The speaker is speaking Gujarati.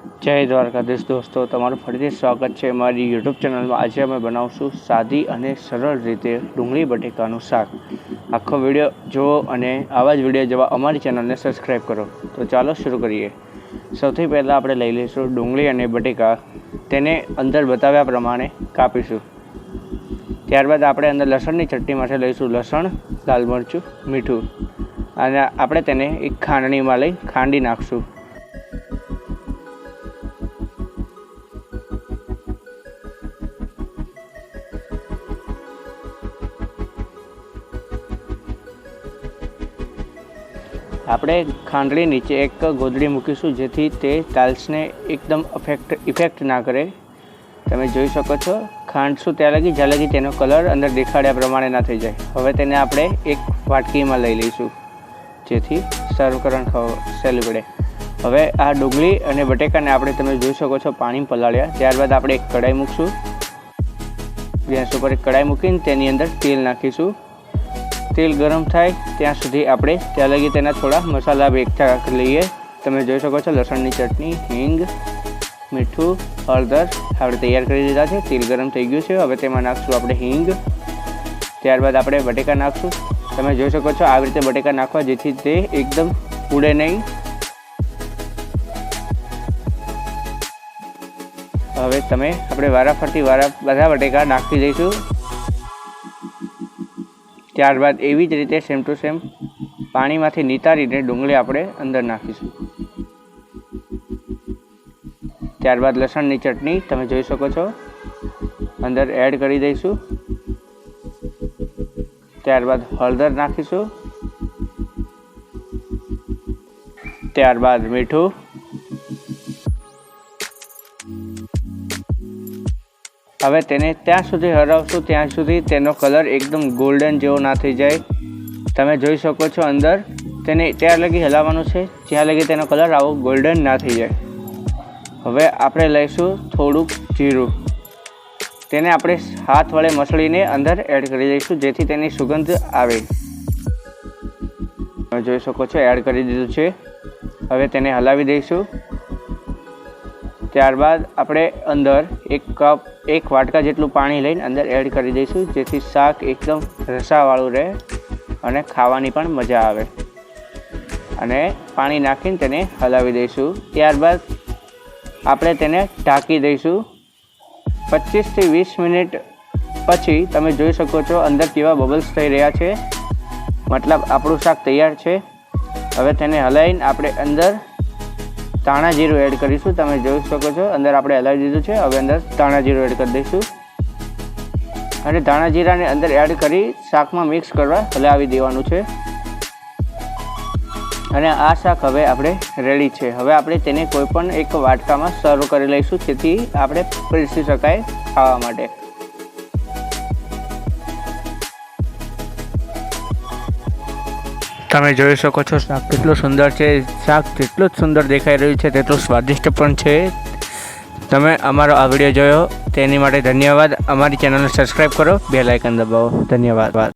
જય દ્વારકાધીશ દોસ્તો, તમારું ફરીથી સ્વાગત છે મારી યુટ્યુબ ચેનલમાં. આજે અમે બનાવશું સાદી અને સરળ રીતે ડુંગળી બટેકાનું શાક. આખો વીડિયો જુઓ અને આવા જ વીડિયો જોવા અમારી ચેનલને સબસ્ક્રાઈબ કરો. તો ચાલો શરૂ કરીએ. સૌથી પહેલાં આપણે લઈ લઈશું ડુંગળી અને બટેકા. તેને અંદર બતાવ્યા પ્રમાણે કાપીશું. ત્યારબાદ આપણે અંદર લસણની ચટણી માટે લઈશું લસણ, લાલ મરચું, મીઠું. અને આપણે તેને એક ખાંડણીમાં લઈ ખાંડી નાખશું. આપણે ખાંડણી નીચે એક ગોદડી મૂકીશું જેથી તે ટાઇલ્સને એકદમ અફેક્ટ ઇફેક્ટ ના કરે. તમે જોઈ શકો છો ખાંડશું ત્યાં લગી? જ્યાં લગી તેનો કલર અંદર દેખાડ્યા પ્રમાણે ના થઈ જાય. હવે તેને આપણે એક વાટકીમાં લઈ લઈશું, જેથી સર્વ કરવાનું ખાવ, સહેલું હવે આ ડુંગળી અને બટેકાને આપણે તમે જોઈ શકો છો, પાણી પલાળ્યા. ત્યારબાદ આપણે એક કઢાઈ મૂકશું. ગેસ ઉપર એક કઢાઈ મૂકીને તેની અંદર તેલ નાખીશું. તેલ ગરમ થાય ત્યાં સુધી આપણે ત્યાં લગી તેના થોડા મસાલા એકઠા લઈએ. તમે જોઈ શકો છો લસણની ચટણી, હિંગ, મીઠું, હળદર, આપણે તૈયાર કરી દીધા છે. તેલ ગરમ થઈ ગયું છે. હવે તેમાં નાખશું આપણે હિંગ. ત્યારબાદ આપણે બટેકા નાખશું. તમે જોઈ શકો છો આવી રીતે બટેકા નાખવા જેથી તે એકદમ ઉડે નહીં. હવે તમે આપણે વારાફરતી વારા બધા બટેકા નાખી દઈશું. ત્યારબાદ એવી જ રીતે સેમ ટુ સેમ પાણીમાંથી નિતારીને ડુંગળી આપણે અંદર નાખીશું. ત્યારબાદ લસણની ચટણી તમે જોઈ શકો છો. અંદર એડ કરી દઈશું. ત્યારબાદ હળદર નાખીશું. ત્યારબાદ મીઠું. હવે તેને ત્યાં સુધી હરાવશું, ત્યાં સુધી તેનો કલર એકદમ ગોલ્ડન જેવો ના થઈ જાય. તમે જોઈ શકો છો અંદર, તેને ત્યાં લગી હલાવવાનું છે, જ્યાં લગી તેનો કલર આવો ગોલ્ડન ના થઈ જાય. હવે આપણે લઈશું થોડુંક જીરું. તેને આપણે હાથ વડે મસળીને અંદર એડ કરી દઈશું, જેથી તેની સુગંધ આવે. તમે જોઈ શકો છો એડ કરી દીધું છે. હવે તેને હલાવી દઈશું. ત્યારબાદ આપણે અંદર એક કપ, એક વાટકા જેટલું પાણી લઈને અંદર એડ કરી દઈશું, જેથી શાક એકદમ રસાવાળું રહે અને ખાવાની પણ મજા આવે. અને પાણી નાખીને તેને હલાવી દઈશું. ત્યારબાદ આપણે તેને ઢાંકી દઈશું. પચીસથી વીસ મિનિટ પછી તમે જોઈ શકો છો અંદર કેવા બબલ્સ થઈ રહ્યા છે. મતલબ આપણું શાક તૈયાર છે. હવે તેને હલાવીને આપણે અંદર ધાણા જીરું એડ કરીશું, તમે જોઈ શકો છો. અંદર આપણે હલાવી દીધું છે, હવે અંદર ધાણા જીરું એડ કરી દઈશું. અને ધાણા જીરાને અંદર એડ કરી શાકમાં મિક્સ કરવા હલાવી દેવાનું છે. અને આ શાક હવે આપણે રેડી છે. હવે આપણે તેને કોઈ પણ એક વાટકામાં સર્વ કરી લઈશું, જેથી આપણે પીરસી શકાય ખાવા માટે. તમે જોઈ શકો છો શાક કેટલું સુંદર છે. શાક જેટલું જ સુંદર દેખાઈ રહ્યું છે, તેટલું સ્વાદિષ્ટ પણ છે. તમે અમારો આ વીડિયો જોયો, તેની માટે ધન્યવાદ. અમારી ચેનલને સબસ્ક્રાઈબ કરો બે લાઇકન દબાવો. ધન્યવાદ.